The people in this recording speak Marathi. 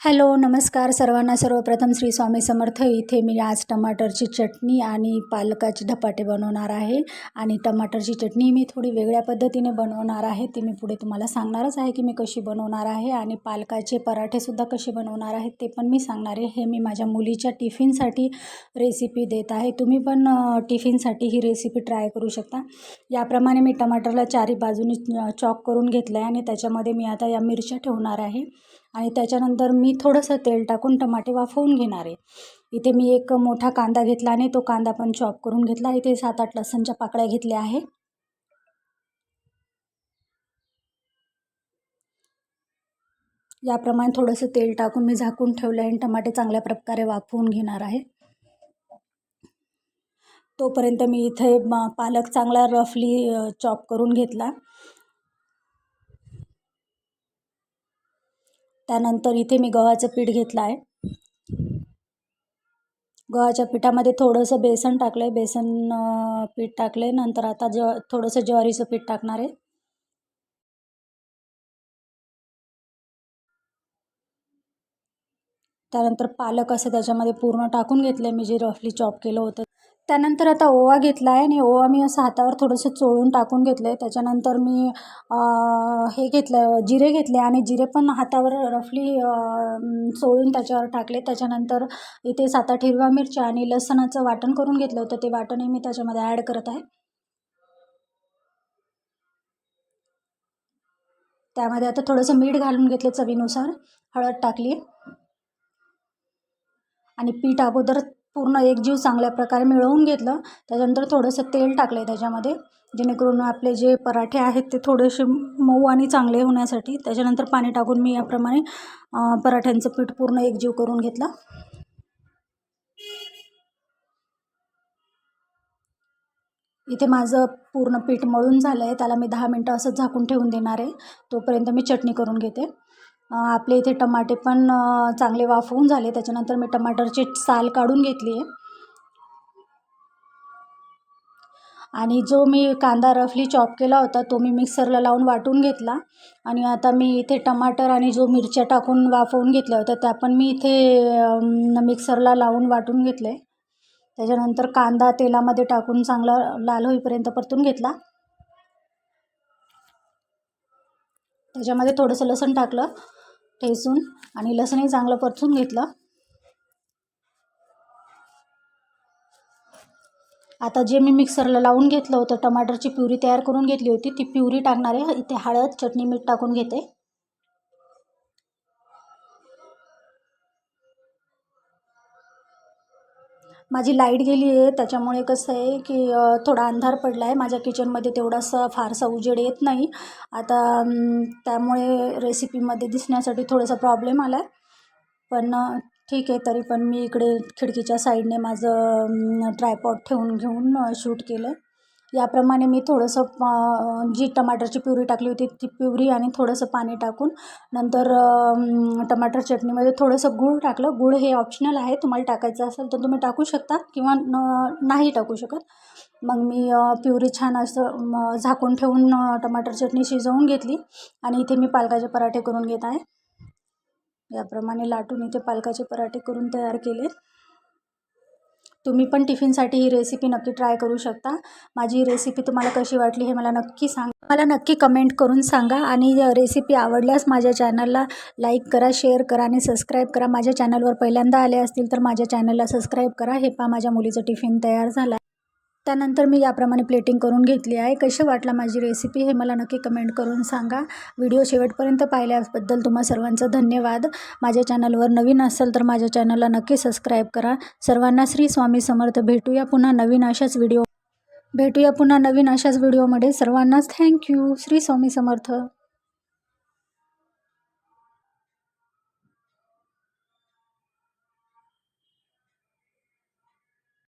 हॅलो नमस्कार सर्वांना. सर्वप्रथम श्री स्वामी समर्थ. इथे मी आज टमाटरची चटणी आणि पालकाचे धपाटे बनवणार आहे. आणि टमाटरची चटणी मी थोडी वेगळ्या पद्धतीने बनवणार आहे. ती मी पुढे तुम्हाला सांगणारच आहे की मी कशी बनवणार आहे आणि पालकाचे पराठेसुद्धा कसे बनवणार आहेत ते पण मी सांगणार आहे. हे मी माझ्या मुलीच्या टिफिनसाठी रेसिपी देत आहे. तुम्ही पण टिफिनसाठी ही रेसिपी ट्राय करू शकता. याप्रमाणे मी टमाटरला चारी बाजूनी चॉक करून घेतलं आहे आणि त्याच्यामध्ये मी आता या मिरच्या ठेवणार आहे. आणि त्याच्यानंतर मी थोडंसं तेल टाकून टमाटे वाफवून घेणार आहे. इथे मी एक मोठा कांदा घेतला आणि तो कांदा पण चॉप करून घेतला. इथे सात आठ लसणच्या पाकळ्या घेतल्या आहे. याप्रमाणे थोडंसं तेल टाकून मी झाकून ठेवलं आहे आणि टमाटे चांगल्या प्रकारे वाफवून घेणार आहे. तोपर्यंत मी इथे पालक चांगला रफली चॉप करून घेतला. त्यानंतर इथे मी गव्हाचं पीठ घेतलं आहे. गव्हाच्या पिठामध्ये थोडंसं बेसन टाकलं आहे बेसन पीठ टाकलं आहे नंतर आता ज थोडंसं ज्वारीचं पीठ टाकणार आहे. त्यानंतर पालक असं त्याच्यामध्ये पूर्ण टाकून घेतलं आहे मी जे रफली चॉप केलं होतं. त्यानंतर आता ओवा घेतला आहे आणि ओवा मी असं हातावर थोडंसं चोळून टाकून घेतलं आहे त्याच्यानंतर मी हे घेतलं जिरे घेतले आणि जिरे पण हातावर रफली चोळून त्याच्यावर टाकले. त्याच्यानंतर इथे सात आठ हिरव्या मिरच्या आणि लसणाचं वाटण करून घेतलं होतं. ते वाटणही मी त्याच्यामध्ये ॲड करत आहे. त्यामध्ये आता थोडंसं मीठ घालून घेतलं चवीनुसार. हळद टाकली. आणि पीठ अगोदर पूर्ण एकजीव चांगल्या प्रकारे मिळवून घेतलं. त्याच्यानंतर थोडंसं तेल टाकलं आहे त्याच्यामध्ये जेणेकरून आपले जे पराठे आहेत ते थोडेसे मऊ आणि चांगले होण्यासाठी. त्याच्यानंतर पाणी टाकून मी याप्रमाणे पराठ्यांचं पीठ पूर्ण एकजीव करून घेतलं. इथे माझं पूर्ण पीठ मळून झालं आहे त्याला मी दहा मिनटं असं झाकून ठेवून देणार आहे. तोपर्यंत मी चटणी करून घेते. आपले इथे टमाटे पण चांगले वाफवून झाले. त्याच्यानंतर मी टमाटरची साल काढून घेतली आहे. आणि जो मी कांदा रफली चॉप केला होता तो मी मिक्सरला लावून वाटून घेतला. आणि आता मी इथे टमाटर आणि जो मिरच्या टाकून वाफवून घेतल्या होत्या त्या पण मी इथे मिक्सरला लावून वाटून घेतले त्याच्यानंतर कांदा तेलामध्ये टाकून चांगला लाल होईपर्यंत परतून घेतला. त्याच्यामध्ये थोडंसं लसण टाकलं. ठेसून आणि लसणही चांगलं परतून घेतलं. आता जे मी मिक्सरला लावून घेतलं होतं टमाटरची प्युरी तयार करून घेतली होती ती प्युरी टाकणार आहे. इथे हळद चटणी मीठ टाकून घेते. माझी लाइट गेली आहे त्याच्यामुळे कसं आहे की थोडा अंधार पडला आहे माझ्या किचनमध्ये तेवढासा फारसा उजेड येत नाही. आता त्यामुळे रेसिपीमध्ये दिसण्यासाठी थोडासा प्रॉब्लेम आला आहे पण ठीक आहे तरी पण मी इकडे खिडकीच्या साईडने माझं ट्रायपॉट ठेवून घेऊन शूट केलं आहे याप्रमाणे मी थोडंसं जी टमाटरची प्युरी टाकली होती ती प्युरी आणि थोडंसं पाणी टाकून नंतर टमाटर चटणीमध्ये थोडंसं गूळ टाकलं. गूळ हे ऑप्शनल आहे तुम्हाला टाकायचं असेल तर तुम्ही टाकू शकता किंवा न नाही टाकू शकत. मग मी प्युरी छान असं झाकून ठेवून टमाटर चटणी शिजवून घेतली आणि इथे मी पालकाचे पराठे करून घेत आहे. याप्रमाणे लाटून इथे पालकाचे पराठे करून तयार केले तुम्ही पण टिफिनसाठी ही रेसिपी नक्की ट्राय करू शकता. माझी रेसिपी तुम्हाला कशी वाटली हे मला नक्की सांग. मला नक्की कमेंट करून सांगा आणि रेसिपी आवडल्यास माझ्या चॅनलला लाईक करा शेअर करा आणि सबस्क्राईब करा. माझ्या चॅनलवर पहिल्यांदा आले असतील तर माझ्या चॅनलला सबस्क्राईब करा. हे पा माझ्या मुलीचं टिफिन तयार झालं त्यानंतर मी याप्रमाणे प्लेटिंग करून घेतली आहे. कशी वाटला माझी रेसिपी हे मला नक्की कमेंट करून सांगा. व्हिडिओ शेवटपर्यंत पाहिल्याबद्दल तुम्हा सर्वांचं धन्यवाद. माझ्या चॅनलवर नवीन असेल तर माझ्या चॅनलला नक्की सबस्क्राईब करा. सर्वांना श्री स्वामी समर्थ. भेटूया पुन्हा नवीन अशाच व्हिडिओ भेटूया पुन्हा नवीन अशाच व्हिडिओमध्ये सर्वांनाच थँक्यू श्री स्वामी समर्थ.